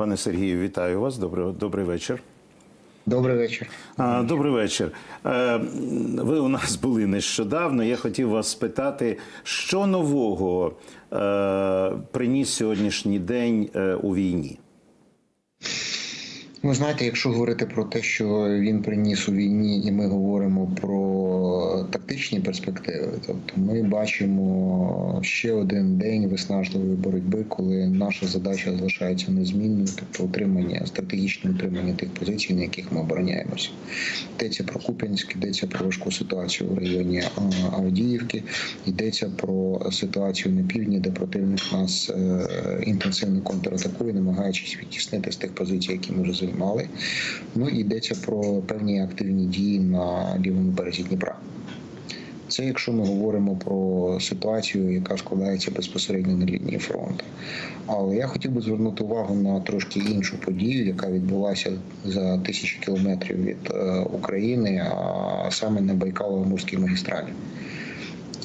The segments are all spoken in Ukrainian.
Пане Сергію, вітаю вас. Добрий, добрий вечір. Добрий вечір. Добрий вечір. Е, Ви у нас були нещодавно. Я хотів вас спитати, що нового е, приніс сьогоднішній день е, у війні? Ви знаєте, якщо говорити про те, що він приніс у війні, і ми говоримо про тактичні перспективи, тобто ми бачимо ще один день виснажливої боротьби, коли наша задача залишається незмінною, тобто утримання, стратегічне утримання тих позицій, на яких ми обороняємося. Йдеться про Куп'янськ, йдеться про важку ситуацію в районі Авдіївки, йдеться про ситуацію на півдні, де противник нас е, інтенсивно контратакує, намагаючись відтіснити з тих позицій, які ми вже займали. Ну і йдеться про певні активні дії на лівому березі Дніпра. Це якщо ми говоримо про ситуацію, яка складається безпосередньо на лінії фронту. Але я хотів би звернути увагу на трошки іншу подію, яка відбулася за тисячі кілометрів від е, України, а саме на Байкало-Амурській магістралі.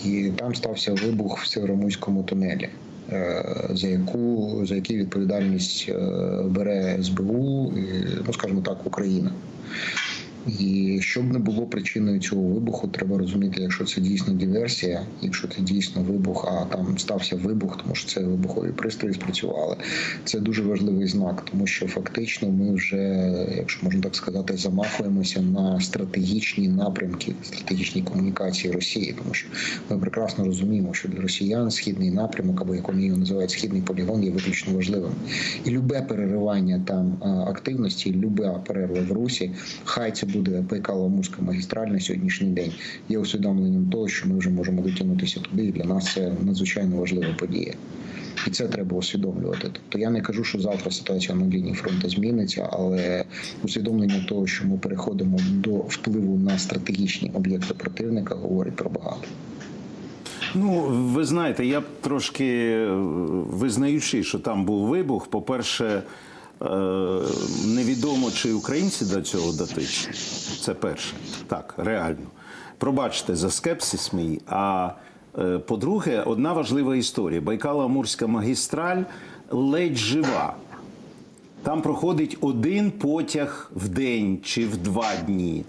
І там стався вибух в Северомуському тунелі. Е, За яку за які відповідальність е, бере СБУ, ну скажімо так, Україна. І щоб не було причиною цього вибуху, треба розуміти, якщо це дійсно диверсія, якщо це дійсно вибух, а там стався вибух, тому що це вибухові пристрої спрацювали. Це дуже важливий знак, тому що фактично ми вже, якщо можна так сказати, замахуємося на стратегічні напрямки, стратегічні комунікації Росії, тому що ми прекрасно розуміємо, що для росіян східний напрямок, або як вони його називають, східний полігон, є виключно важливим. І любе переривання там активності, люба перерва в русі, хай це буде Байкало-Амурська магістраль на сьогоднішній день, є усвідомленням того, що ми вже можемо дотягнутися туди, і для нас це надзвичайно важлива подія. І це треба усвідомлювати. Тобто я не кажу, що завтра ситуація на лінії фронту зміниться, але усвідомлення того, що ми переходимо до впливу на стратегічні об'єкти противника, говорить про багато. Ну, ви знаєте, я трошки е, визнаючи, що там був вибух. По-перше, е, невідомо, чи українці до цього дотичні. Це перше. Так, реально. Пробачте за скепсис мій. А е, по-друге, одна важлива історія: Байкало-Амурська магістраль ледь жива. Там проходить один потяг в день чи в два дні.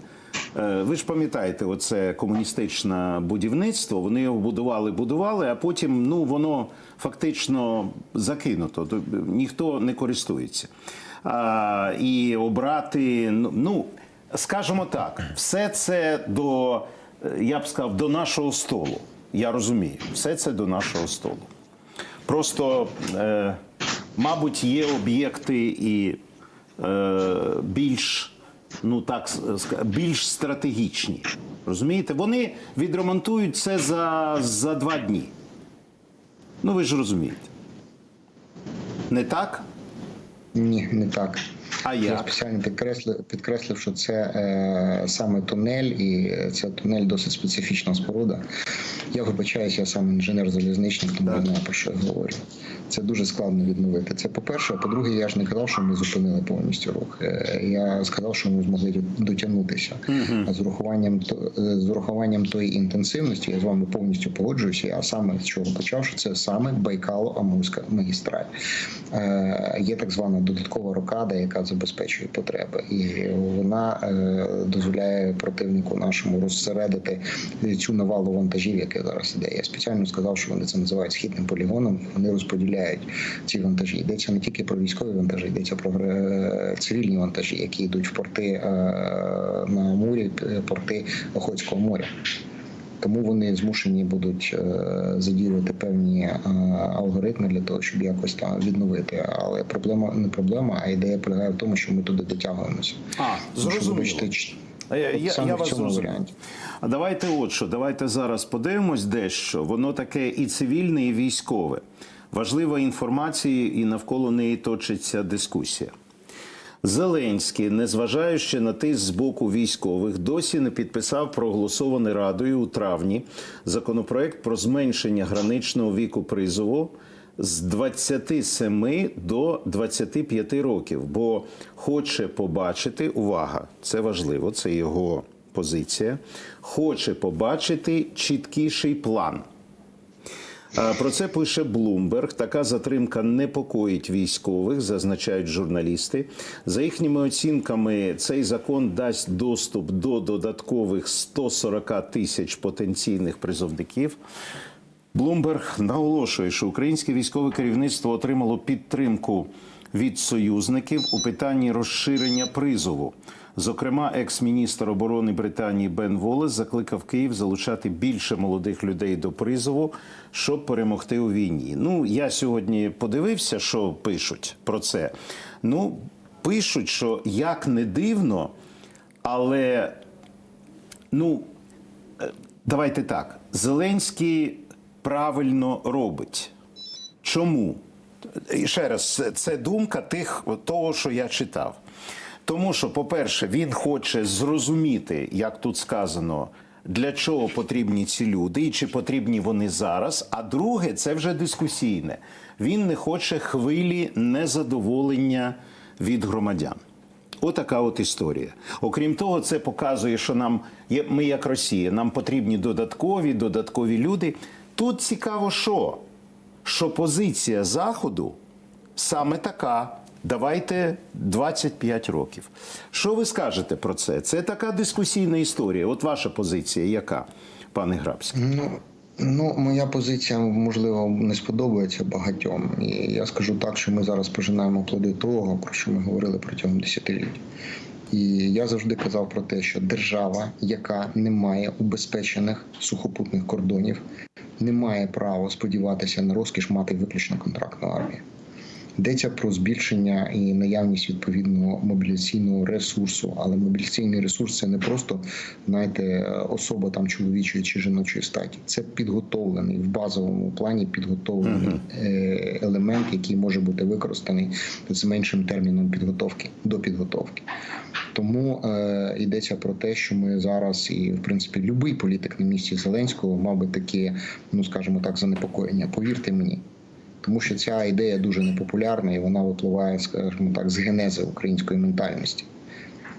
Е, Ви ж пам'ятаєте, оце комуністичне будівництво. Вони його будували, будували, а потім ну воно фактично закинуто. Тобто Ніхто не користується. А, і обрати, ну, ну скажімо так, все це до, е, я б сказав, до нашого столу. Я розумію, все це до нашого столу. Просто, е, мабуть, є об'єкти і е, більш, ну так більш стратегічні. Розумієте? Вони відремонтують це за, за два дні. Ну, ви ж розумієте. Не так? Ні, не так. А Я як? спеціально підкреслив, підкреслив, що це е, саме тунель, і це тунель досить специфічна споруда. Я вибачаюся, я сам інженер залізничник, тому не знаю про що я говорю. Це дуже складно відновити. Це по-перше. А по-друге, я ж не казав, що ми зупинили повністю рух. Е, Я сказав, що ми змогли дотягнутися. А з урахуванням е, з урахуванням тої інтенсивності, я з вами повністю погоджуюся. А саме з чого почав, що це саме Байкало-Амурська магістраль. Е, Є так звана додаткова рокада, яка забезпечує потреби, і вона дозволяє противнику нашому розсередити цю навалу вантажів, яке зараз іде. Я спеціально сказав, що вони це називають східним полігоном. Вони розподіляють ці вантажі. Йдеться не тільки про військові вантажі, йдеться про е, цивільні вантажі, які йдуть в порти е, на Амурі, п- порти Охотського моря. Тому вони змушені будуть е, задіювати певні е, алгоритми для того, щоб якось там відновити. Але проблема не проблема, а ідея полягає в тому, що ми туди дотягуємося. А, зрозуміло. А Я, я, я вас зрозумів. А давайте от що, давайте зараз подивимось дещо. Воно таке і цивільне, і військове. Важлива інформація, і навколо неї точиться дискусія. Зеленський, незважаючи на тиск з боку військових, досі не підписав проголосований радою у травні законопроект про зменшення граничного віку призову з 27 до 25 років, бо хоче побачити увага, це важливо, це його позиція. Хоче побачити чіткіший план. Про це пише Блумберг. Така затримка непокоїть військових, зазначають журналісти. За їхніми оцінками, цей закон дасть доступ до додаткових 140 тисяч потенційних призовників. Блумберг наголошує, що українське військове керівництво отримало підтримку від союзників у питанні розширення призову. Зокрема, екс-міністр оборони Британії Бен Волес закликав Київ залучати більше молодих людей до призову, щоб перемогти у війні. Ну я сьогодні подивився, що пишуть про це. Ну пишуть, що як не дивно, але ну е, давайте так. Зеленський правильно робить. Чому? І ще раз, це- думка тих того, що я читав. Тому що, по-перше, він хоче зрозуміти, як тут сказано, для чого потрібні ці люди і чи потрібні вони зараз. А друге, це вже дискусійне. Він не хоче хвилі незадоволення від громадян. Отака от історія. Окрім того, це показує, що нам ми, як Росія, нам потрібні додаткові, додаткові люди. Тут цікаво, що? Що позиція Заходу саме така. Давайте 25 років. Що ви скажете про це? Це така дискусійна історія. От ваша позиція, яка, пане Грабський? Ну, ну, моя позиція, можливо, не сподобається багатьом. І я скажу так, що ми зараз пожинаємо плоди того, про що ми говорили протягом десятиліть. І я завжди казав про те, що держава, яка не має убезпечених сухопутних кордонів, не має права сподіватися на розкіш мати виключно контрактну армію. Йдеться про збільшення і наявність відповідного мобіляційного ресурсу. Але мобіляційний ресурс це не просто знаєте, особа там чоловічої чи жіночої статі. Це підготовлений в базовому плані підготовлений е, елемент, який може бути використаний з меншим терміном підготовки до підготовки. Тому е, йдеться про те, що ми зараз, і в принципі, будь-який політик на місці Зеленського мав би таке, ну скажімо так, занепокоєння. Повірте мені, тому що ця ідея дуже непопулярна і вона випливає, скажімо так, з генези української ментальності.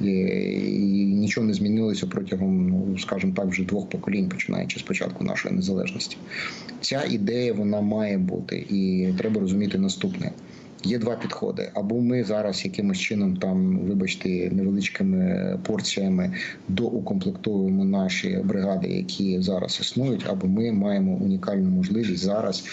І, і нічого не змінилося протягом, ну скажімо так, вже двох поколінь, починаючи з початку нашої незалежності. Ця ідея вона має бути, і треба розуміти наступне. Є два підходи. Або ми зараз якимось чином, там, вибачте, невеличкими порціями доукомплектовуємо наші бригади, які зараз існують, або ми маємо унікальну можливість зараз.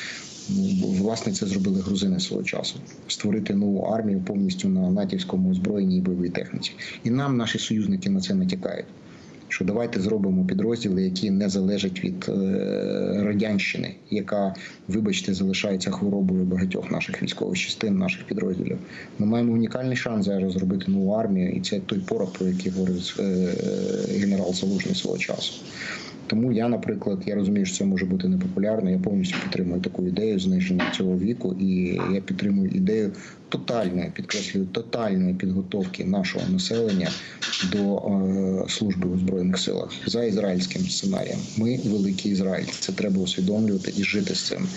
Власне, це зробили грузини свого часу. Створити нову армію повністю на натівському озброєнні і бойовій техніці. І нам наші союзники на це натякають. Що давайте зробимо підрозділи, які не залежать від е, радянщини, яка, вибачте, залишається хворобою багатьох наших військових частин, наших підрозділів. Ми маємо унікальний шанс зараз зробити нову армію, і це той порох, про який говорив е, генерал Залужний свого часу. Тому я, наприклад, я розумію, що це може бути непопулярно. Я повністю підтримую таку ідею зниження цього віку, і я підтримую ідею тотальної, підкреслюю, тотальної підготовки нашого населення до е, служби у збройних силах за ізраїльським сценарієм. Ми великий Ізраїль. Це треба усвідомлювати і жити з цим.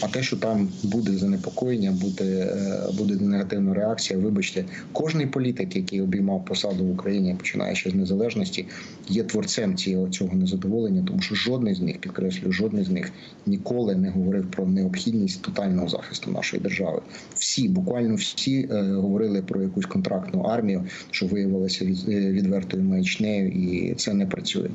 А те, що там буде занепокоєння, буде, е, буде негативна реакція. Вибачте, кожний політик, який обіймав посаду в Україні, починаючи з незалежності, є творцем цього, цього незадоволення, тому що жодний з них, підкреслюю, жодний з них ніколи не говорив про необхідність тотального захисту нашої держави. Всі, буквально всі е, говорили про якусь контрактну армію, що виявилося від, е, відвертою маячнею, і це не працює.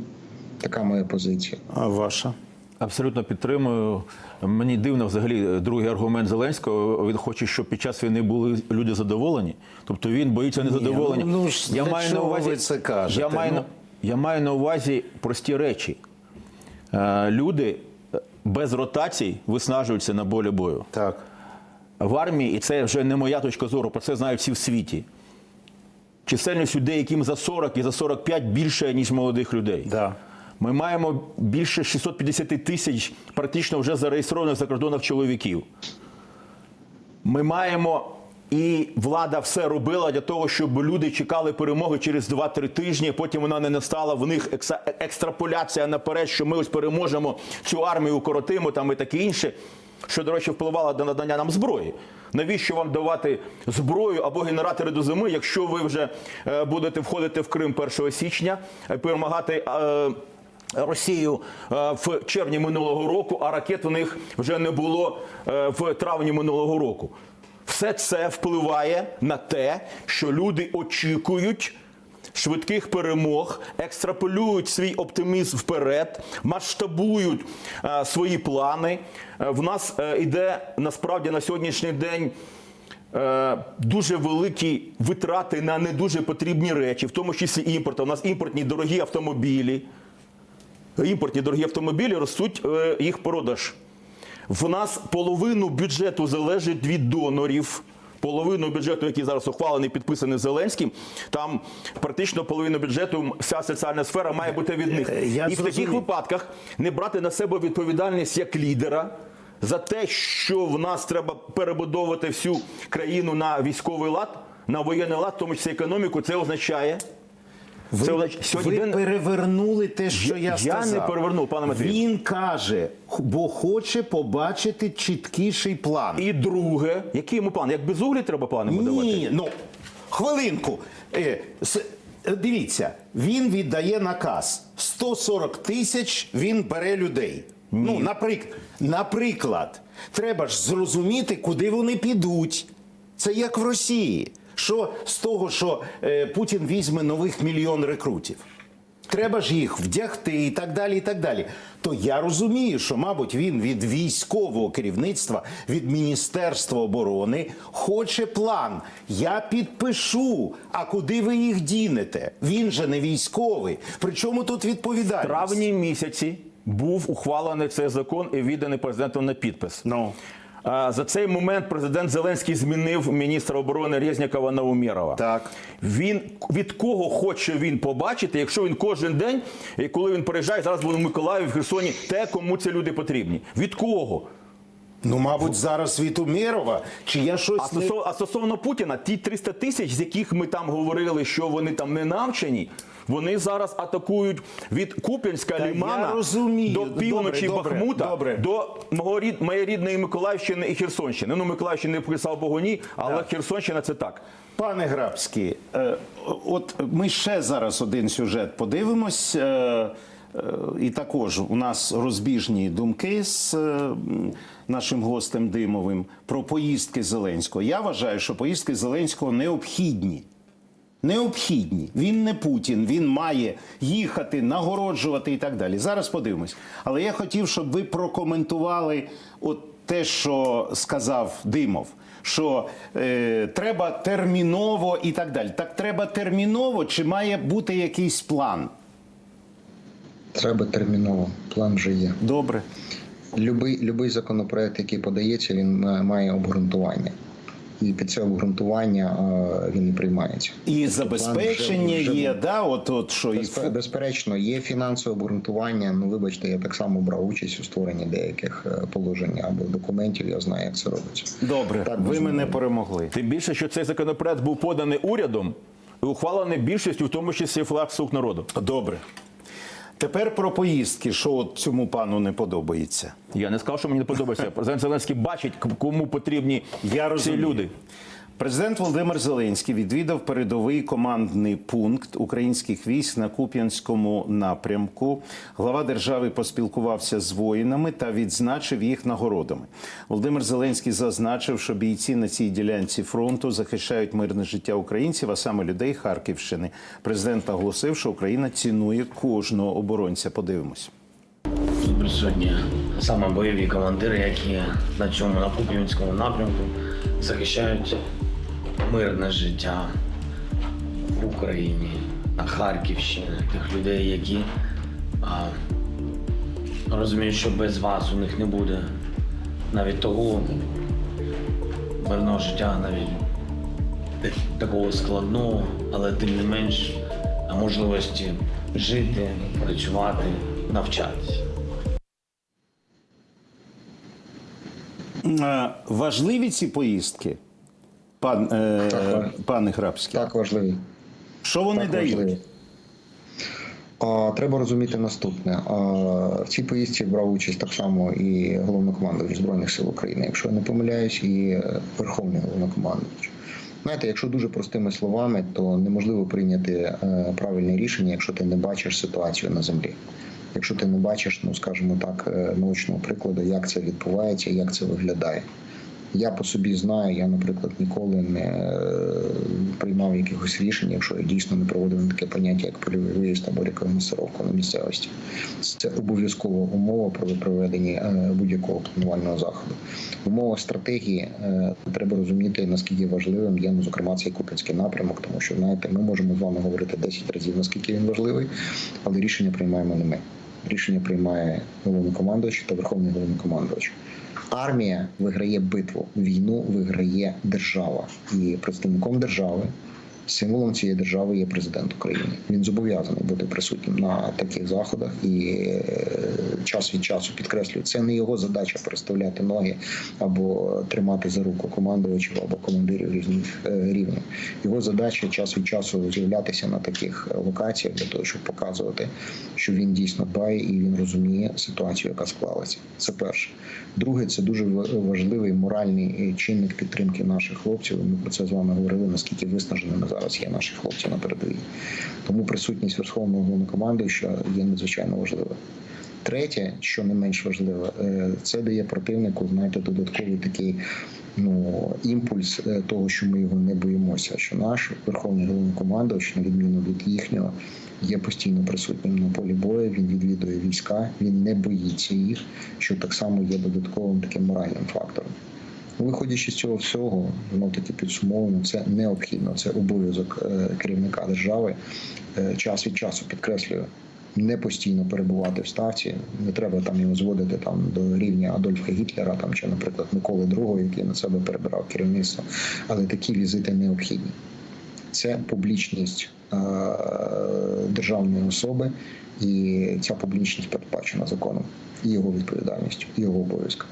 Така моя позиція. А ваша? Абсолютно підтримую. Мені дивно взагалі другий аргумент Зеленського. Він хоче, щоб під час війни були люди задоволені. Тобто він боїться незадоволення. ну, ну ж для чого ви це кажете? Я маю, Ну. я маю на увазі прості речі. Е, люди без ротацій виснажуються на болі бою. Так. В армії, і це вже не моя точка зору, про це знають всі в світі. Чисельність людей, яким за 40 і за 45 більше, ніж молодих людей. Да. Ми маємо більше 650 тисяч практично вже зареєстрованих за кордонах чоловіків. Ми маємо, і влада все робила для того, щоб люди чекали перемоги через 2-3 тижні. Потім вона не настала. В них екстраполяція наперед, що ми ось переможемо цю армію, укоротимо там і таке інше. Що, до речі, впливало до надання нам зброї. Навіщо вам давати зброю або генератори до зими, якщо ви вже е, будете входити в Крим 1 січня, е, перемагати. е, Росію в червні минулого року, а ракет у них вже не було в травні минулого року. Все це впливає на те, що люди очікують швидких перемог, екстраполюють свій оптимізм вперед, масштабують е, свої плани. Е, в нас е, іде насправді на сьогоднішній день. е, Дуже великі витрати на не дуже потрібні речі, в тому числі імпорт. У нас імпортні дорогі автомобілі імпортні дорогі автомобілі ростуть е, їх продаж. В нас половину бюджету залежить від донорів. Половину бюджету, який зараз ухвалений, підписаний Зеленським, там практично половину бюджету вся соціальна сфера має бути від них. Я І в таких випадках не брати на себе відповідальність як лідера за те, що в нас треба перебудовувати всю країну на військовий лад, на воєнний лад, тому числі економіку, це означає. Ви, сьогодні ви день- перевернули те, що я, Я сказав. не перевернув, пане Матвію. Він каже, х- бо хоче побачити чіткіший план. І друге, який йому план? Як без углі треба плани будувати? Ні, ну хвилинку. Е, с- е, дивіться, він віддає наказ. 140 тисяч він бере людей. Ну, наприк, наприклад, треба ж зрозуміти, куди вони підуть. Це як в Росії. Що з того, що е, Путін візьме нових мільйон рекрутів? Треба ж їх вдягти і так далі. і так далі. То я розумію, що, мабуть, він від військового керівництва, від Міністерства оборони хоче план. Я підпишу. А куди ви їх дінете? Він же не військовий. Причому тут В відповідальність? травні місяці був ухвалений цей закон і відданий президентом на підпис. Ну. А, За цей момент президент Зеленський змінив міністра оборони Резнікова на Умєрова. Так. Він від кого хоче він побачити, якщо він кожен день, коли він переїжджає, зараз був у Миколаїві, в Херсоні, те, кому ці люди потрібні. Від кого? Ну, мабуть, зараз від Умєрова. Чи я А щось не... стосовно, а стосовно Путіна, ті 300 тисяч, з яких ми там говорили, що вони там не навчені, вони зараз атакують від Куп'янська Та лімана до півночі Добре, Бахмута добре. до мого рід, моєї рідної Миколаївщини і Херсонщини. Ну, Миколаївщини не писав Богу ні, але Херсонщина це так. Пане Грабський, е, от ми ще зараз один сюжет подивимось. е, е, І також у нас розбіжні думки з е, нашим гостем Димовим про поїздки Зеленського. Я вважаю, що поїздки Зеленського необхідні. Необхідні. Він не Путін, він має їхати, нагороджувати і так далі. Зараз подивимось. Але я хотів, щоб ви прокоментували от те, що сказав Димов. Що е, треба терміново і так далі. Так треба терміново, чи має бути якийсь план? Треба терміново. План вже є. Добре. Любий, любий законопроект, який подається, він е, має обґрунтування. І під це обґрунтування е, він і приймається. І Тобто забезпечення вже- вже є, да, от, от що і Безперечно, є фінансове обґрунтування. Ну, вибачте, я так само брав участь у створенні деяких е, положень або документів. Я знаю, як це робиться. добре. Так, ви мене перемогли. Тим більше, що цей законопроект був поданий урядом і ухвалений більшістю, в тому числі флаг «Слуг народу. Добре. Тепер про поїздки, що от цьому пану не подобається. Я не сказав, що мені не подобається. Зеленський бачить, кому потрібні Я ці розумію. люди. Президент Володимир Зеленський відвідав передовий командний пункт українських військ на Куп'янському напрямку. Глава держави поспілкувався з воїнами та відзначив їх нагородами. Володимир Зеленський зазначив, що бійці на цій ділянці фронту захищають мирне життя українців, а саме людей Харківщини. Президент наголосив, що Україна цінує кожного оборонця. Подивимось. Присутні саме бойові командири, які на цьому на Куп'янському напрямку захищають мирне життя в Україні, на Харківщині, тих людей, які а, розуміють, що без вас у них не буде навіть того мирного життя, навіть такого складного, але тим не менш можливості жити, працювати, навчатися. Важливі ці поїздки, пан, е, Так. пане Грабський. Так важливі. Що вони Так дають? важливі. А, Треба розуміти наступне. А, В цій поїздці брав участь так само і головнокомандувач Збройних сил України, якщо я не помиляюсь, і е, Верховний головнокомандувач. Знаєте, якщо дуже простими словами, то неможливо прийняти е, правильне рішення, якщо ти не бачиш ситуацію на землі. якщо ти не бачиш, ну скажімо так, е, наочного прикладу, як це відбувається, як це виглядає. Я по собі знаю, я, наприклад, ніколи не е, приймав якихось рішень, якщо я дійсно не проводив таке поняття, як польовий виїзд або рекогносцировку на місцевості. Це обов'язкова умова при проведенні е, будь-якого планувального заходу. В стратегії е, треба розуміти, наскільки важливим є, ну, зокрема, цей купінський напрямок, тому що знаєте, ми можемо з вами говорити 10 разів, наскільки він важливий, але рішення приймаємо не ми. Рішення приймає головнокомандуючий та верховний головнокомандувач. Армія виграє битву, війну виграє держава, і представником держави. Символом цієї держави є президент України. Він зобов'язаний бути присутнім на таких заходах і е, час від часу підкреслюю, це не його задача переставляти ноги або тримати за руку командувачів або командирів різних е, рівнів. Його задача час від часу з'являтися на таких локаціях для того, щоб показувати, що він дійсно дбає і він розуміє ситуацію, яка склалася. Це перше. Друге, це дуже ва- важливий моральний е, чинник підтримки наших хлопців. Ми про це з вами говорили, наскільки виснаженими зараз є наші хлопці на передовій. Тому присутність верховного головнокомандуюча є надзвичайно важливою. Третє, що не менш важливе, е, це дає противнику, знаєте, додатковий такий ну, імпульс е, того, що ми його не боїмося. Що наш верховний головнокомандувач, на відміну від їхнього, є постійно присутнім на полі бою. Він відвідує війська, він не боїться їх, що так само є додатковим таким моральним фактором. Виходячи з цього всього, знов таки підсумовуємо, це необхідно, це обов'язок е, керівника держави. Е, Час від часу підкреслюю, не постійно перебувати в ставці. Не треба там його зводити там до рівня Адольфа Гітлера, там чи, наприклад, Миколи II, який на себе перебирав керівництво. Але такі візити необхідні. Це публічність е, державної особи, і ця публічність передбачена законом і його відповідальністю, і його обов'язками.